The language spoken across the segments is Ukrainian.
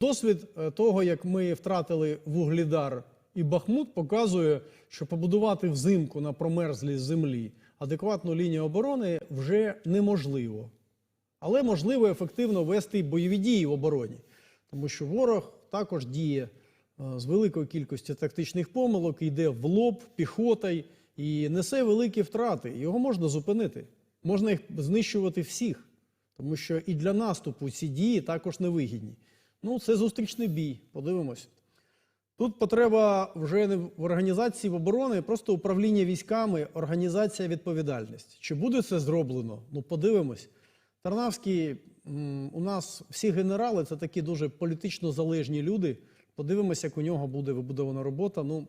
Досвід е, того, як ми втратили Вуглідар і Бахмут, показує, що побудувати взимку на промерзлій землі адекватну лінію оборони вже неможливо. Але можливо ефективно вести бойові дії в обороні, тому що ворог також діє е, з великою кількістю тактичних помилок, йде в лоб піхотою і несе великі втрати. Його можна зупинити, можна їх знищувати всіх, тому що і для наступу ці дії також невигідні. Ну, це зустрічний бій. Подивимось. Тут потреба вже не в організації в оборони, просто управління військами, організація відповідальність. Чи буде це зроблено? Ну, подивимось. Тарнавський у нас всі генерали це такі дуже політично залежні люди. Подивимося, як у нього буде вибудована робота. Ну,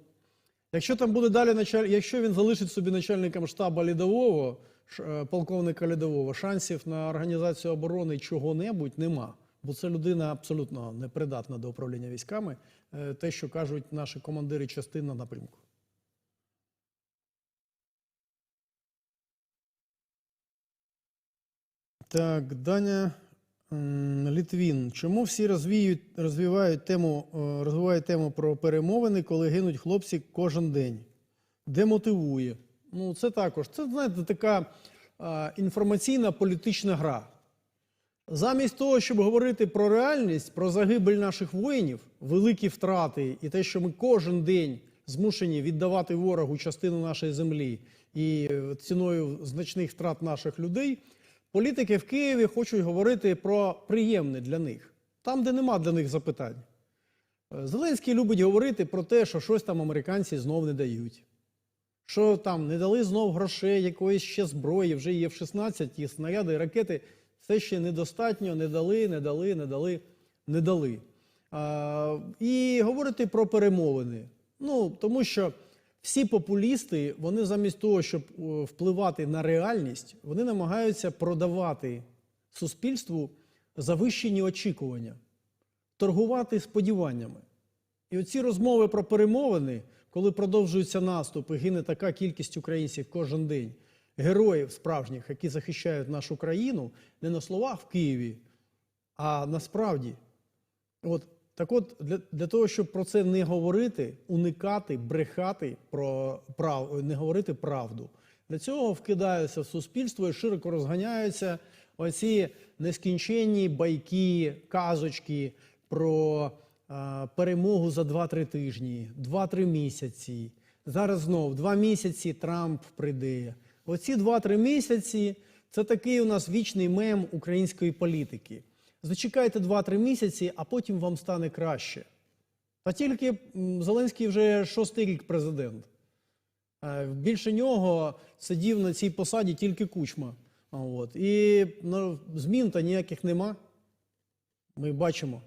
якщо там буде далі началь... якщо він залишить собі начальником штабу лідового, е, полковника лідового, шансів на організацію оборони чого-небудь нема. Бо це людина абсолютно непридатна до управління військами, е, те, що кажуть наші командири частин на напрямку. Так, Даня Літвін. Чому всі розвіють, розвивають тему, е, розвивають тему про перемовини, коли гинуть хлопці кожен день? Демотивує. Ну, це також. Це, знаєте, така е, інформаційна політична гра. Замість того, щоб говорити про реальність, про загибель наших воїнів, великі втрати і те, що ми кожен день змушені віддавати ворогу частину нашої землі і е, ціною значних втрат наших людей, політики в Києві хочуть говорити про приємне для них, там, де нема для них запитань. Е, Зеленський любить говорити про те, що щось там американці знов не дають. Що там не дали знов грошей, якоїсь ще зброї, вже є в 16 і снаряди, і ракети. Це ще недостатньо, не дали, не дали, не дали, не дали. А, і говорити про перемовини. Ну, тому що всі популісти, вони замість того, щоб впливати на реальність, вони намагаються продавати суспільству завищені очікування, торгувати сподіваннями. І оці розмови про перемовини, коли продовжується наступ і гине така кількість українців кожен день, героїв справжніх, які захищають нашу країну, не на словах в Києві, а насправді. От, так от, для, для того, щоб про це не говорити, уникати, брехати про прав, не говорити правду, для цього вкидаються в суспільство і широко розганяються оці нескінченні байки, казочки про а, перемогу за 2-3 тижні, 2-3 місяці. Зараз знов 2 місяці Трамп прийде. Оці 2-3 місяці це такий у нас вічний мем української політики. Зачекайте 2-3 місяці, а потім вам стане краще. Та тільки Зеленський вже шостий рік президент. Е, Більше нього сидів на цій посаді тільки кучма. От. І ну, змін то ніяких нема. Ми бачимо.